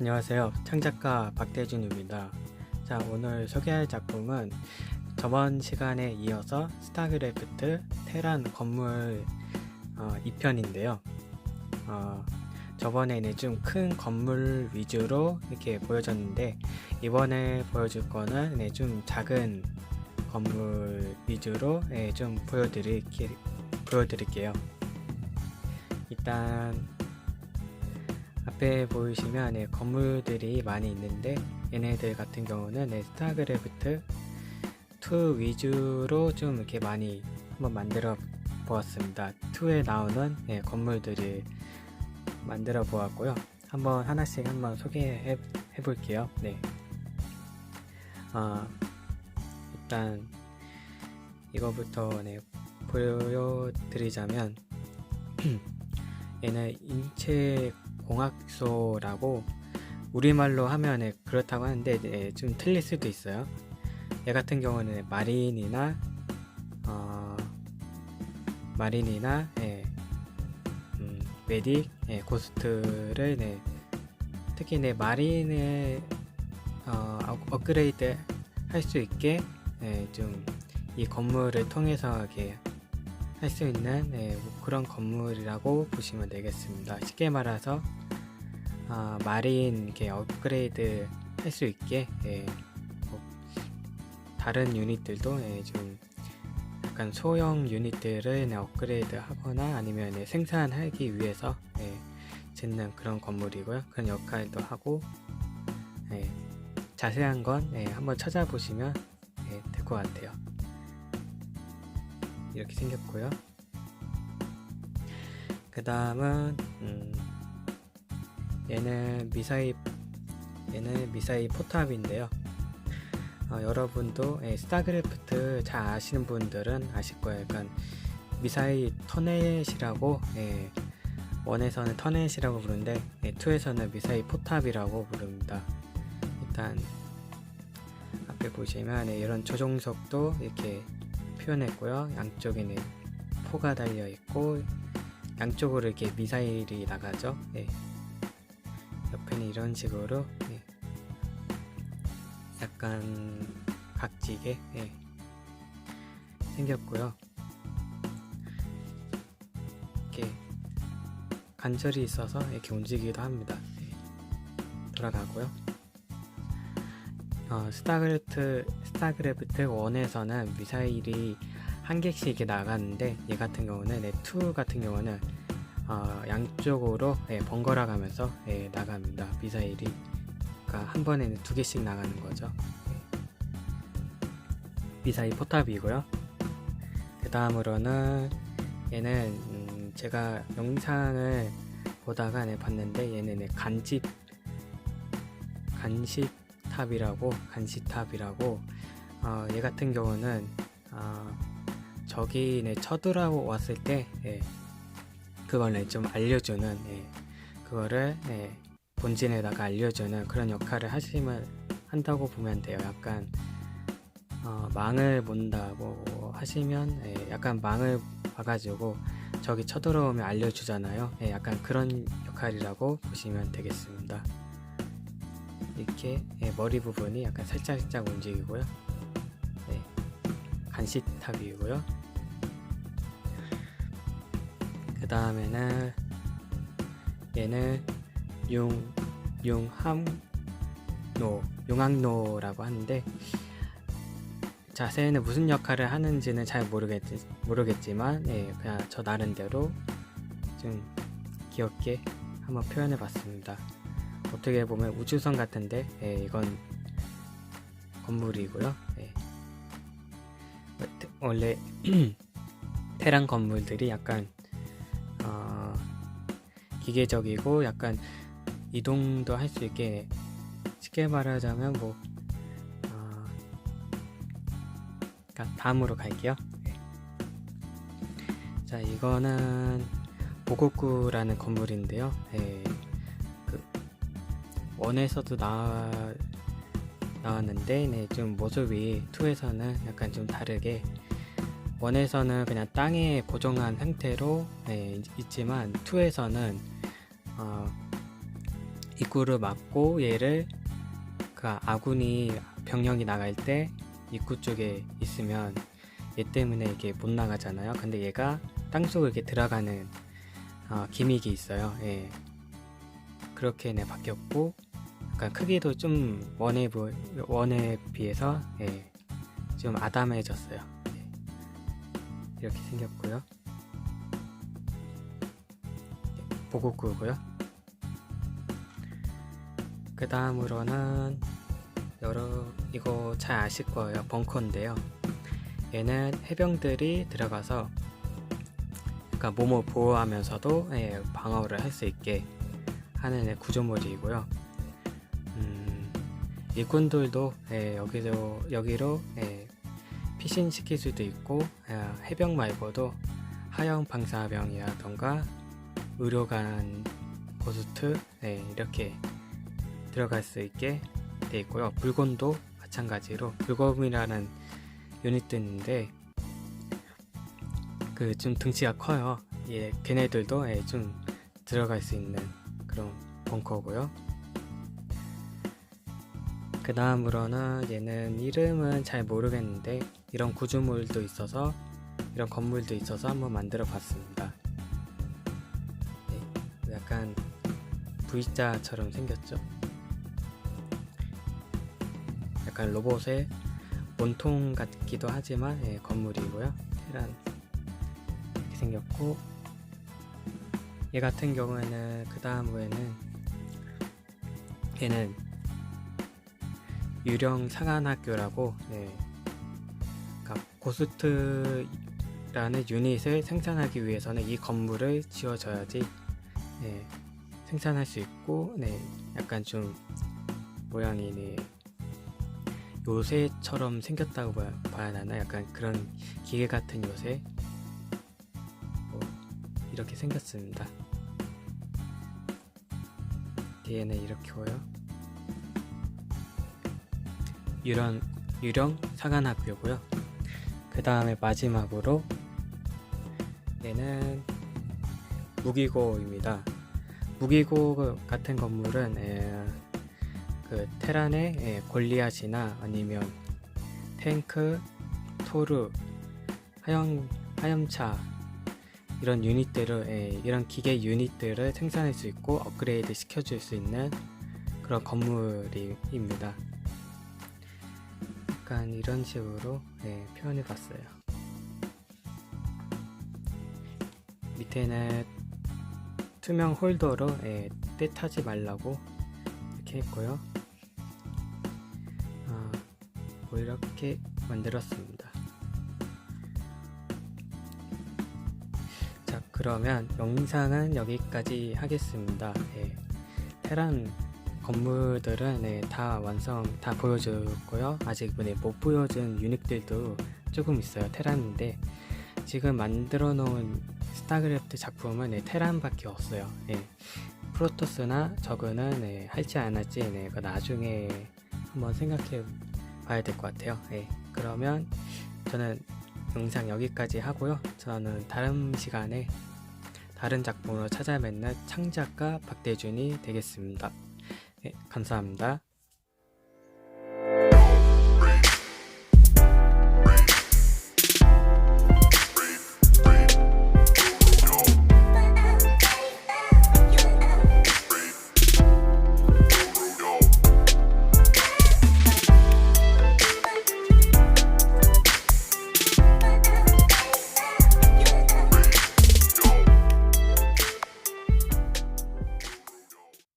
안녕하세요. 창작가 박대준입니다. 자, 오늘 소개할 작품은 저번 시간에 이어서 스타크래프트 테란 건물 어, 2편인데요. 어, 저번에는 좀 큰 건물 위주로 이렇게 보여줬는데 이번에 보여줄 거는 네, 좀 작은 건물 위주로 네, 좀 보여드릴게, 보여드릴게요. 일단 앞에 보이시면 네, 건물들이 많이 있는데 얘네들 같은 경우는 네, 스타크래프트 2 위주로 좀 이렇게 많이 한번 만들어 보았습니다. 2에 나오는 네, 건물들을 만들어 보았고요. 한번 하나씩 한번 소개해 해 볼게요. 네. 어, 일단 이거부터 네, 보여드리자면 얘는 인체 공학소라고 우리말로 하면 네, 그렇다고 하는데 네, 좀 틀릴 수도 있어요. 얘 같은 경우는 마린이나 어, 마린이나 예, 음, 메딕, 예, 고스트를 네, 특히 네, 마린을 어, 업- 업그레이드 할 수 있게 예, 좀이 건물을 통해서 이렇게 할 수 있는 예, 뭐 그런 건물이라고 보시면 되겠습니다. 쉽게 말해서 아, 마린 이렇게 업그레이드 할 수 있게 예, 뭐 다른 유닛들도 예, 좀 약간 소형 유닛들을 네, 업그레이드 하거나 아니면 예, 생산하기 위해서 예, 짓는 그런 건물이고요. 그런 역할도 하고 예, 자세한 건 예, 한번 찾아보시면 예, 될것 같아요. 이렇게 생겼고요. 그 다음은 음, 얘는 미사일 얘는 미사일 포탑인데요. 어, 여러분도 예, 스타크래프트 잘 아시는 분들은 아실 거예요. 약간 미사일 터넷이라고 예, 원에서는 터넷이라고 부르는데 예, 2에서는 미사일 포탑이라고 부릅니다. 일단 앞에 보시면 예, 이런 조종석도 이렇게 표현했고요. 양쪽에는 포가 달려 있고 양쪽으로 이렇게 미사일이 나가죠. 예. 옆에는 이런 식으로 예. 약간 각지게 예. 생겼고요. 이렇게 관절이 있어서 이렇게 움직이기도 합니다. 예. 돌아가고요. 어, 스타크래프트 스타크래프트 1에서는 미사일이 한 개씩 나가는데 얘 같은 경우는 네, 2 같은 경우는 어, 양쪽으로 예, 번갈아 가면서 예, 나갑니다. 미사일이 그러니까 한 번에는 두 개씩 나가는 거죠. 예. 미사일 포탑이고요. 그 다음으로는 얘는 음, 제가 영상을 보다가 네, 봤는데 얘는 네, 간집 간시 탑이라고 간시탑이라고 어, 얘 같은 경우는 어, 적이 네, 쳐들어오고 왔을 때 예, 그걸 네, 좀 알려주는 예, 그거를 예, 본진에다가 알려주는 그런 역할을 하시면 한다고 보면 돼요. 약간 어, 망을 본다고 하시면 예, 약간 망을 봐가지고 적이 쳐들어오면 알려주잖아요. 예, 약간 그런 역할이라고 보시면 되겠습니다. 이렇게 예, 머리 부분이 약간 살짝살짝 움직이고요. 네, 간시탑이고요. 그 다음에는 얘는 용 용함노 용항노라고 하는데 자세히는 무슨 역할을 하는지는 잘 모르겠, 모르겠지만 예, 그냥 저 나름대로 좀 귀엽게 한번 표현해 봤습니다. 어떻게 보면 우주선 같은데 예, 이건 건물이고요. 예. 원래 테란 건물들이 약간 어, 기계적이고 약간 이동도 할 수 있게 쉽게 말하자면 뭐 어, 그러니까 다음으로 갈게요. 네. 자 이거는 보고구라는 건물인데요. 예, 그 원에서도 나 나왔는데 네, 좀 모습이 2에서는 약간 좀 다르게 원에서는 그냥 땅에 고정한 상태로 네, 있- 있지만 2에서는 어, 입구를 막고 얘를 그 아군이 병력이 나갈 때 입구 쪽에 있으면 얘 때문에 이게 못 나가잖아요. 근데 얘가 땅속으로 이렇게 들어가는 어, 기믹이 있어요. 예. 그렇게 네 바뀌었고 약간 크기도 좀 원에 보- 원에 비해서 예, 좀 아담해졌어요. 예. 이렇게 생겼고요. 보고구고요. 그 다음으로는 여러 이거 잘 아실 거예요. 벙커인데요. 얘는 해병들이 들어가서 그러니까 몸을 보호하면서도 예, 방어를 할 수 있게 하는 예, 구조물이고요. 음, 일꾼들도 예, 여기로 여기로 예, 피신 시킬 수도 있고 예, 해병 말고도 하형 방사병이라던가 의료관 고스트 예, 이렇게 들어갈 수 있게 돼 있고요. 불곤도 마찬가지로 불검이라는 유닛들인데 그 좀 등치가 커요. 예, 걔네들도 예, 좀 들어갈 수 있는 그런 벙커고요. 그 다음으로는 얘는 이름은 잘 모르겠는데 이런 구조물도 있어서 이런 건물도 있어서 한번 만들어 봤습니다. 네, 약간 V자처럼 생겼죠. 약간 로봇의 몸통 같기도 하지만 예, 건물이고요. 테란 이렇게 생겼고 얘 같은 경우에는 그 다음에는 얘는 유령 상한학교라고 예, 그러니까 고스트라는 유닛을 생산하기 위해서는 이 건물을 지어줘야지 예, 생산할 수 있고 네, 약간 좀 모양이 네, 요새처럼 생겼다고 봐야, 봐야 하나? 약간 그런 기계 같은 요새? 뭐 이렇게 생겼습니다. 뒤에는 이렇게 오요 유령 유령 사관학교고요 그 다음에 마지막으로 얘는 무기고입니다 무기고 같은 건물은 에, 그 테란의 예, 골리앗이나 아니면 탱크, 토르, 하염 하염차 이런 유닛들을 예, 이런 기계 유닛들을 생산할 수 있고 업그레이드 시켜줄 수 있는 그런 건물입니다. 약간 이런 식으로 예, 표현해 봤어요. 밑에는 투명 홀더로 예, 떼타지 말라고 이렇게 했고요. 아, 뭐 이렇게 만들었습니다. 자, 그러면 영상은 여기까지 하겠습니다. 예, 테란 건물들은 네, 다 완성 다 보여줬고요. 아직 네, 못 보여준 유닛들도 조금 있어요. 테란인데 지금 만들어 놓은 스타크래프트 작품은 네, 테란밖에 없어요. 예. 프로토스나 저그는 네, 할지 안 할지 네, 나중에 한번 생각해 봐야 될 것 같아요. 예, 그러면 저는 영상 여기까지 하고요. 저는 다른 시간에 다른 작품으로 찾아뵙는 창작가 박대준이 되겠습니다. 예, 감사합니다.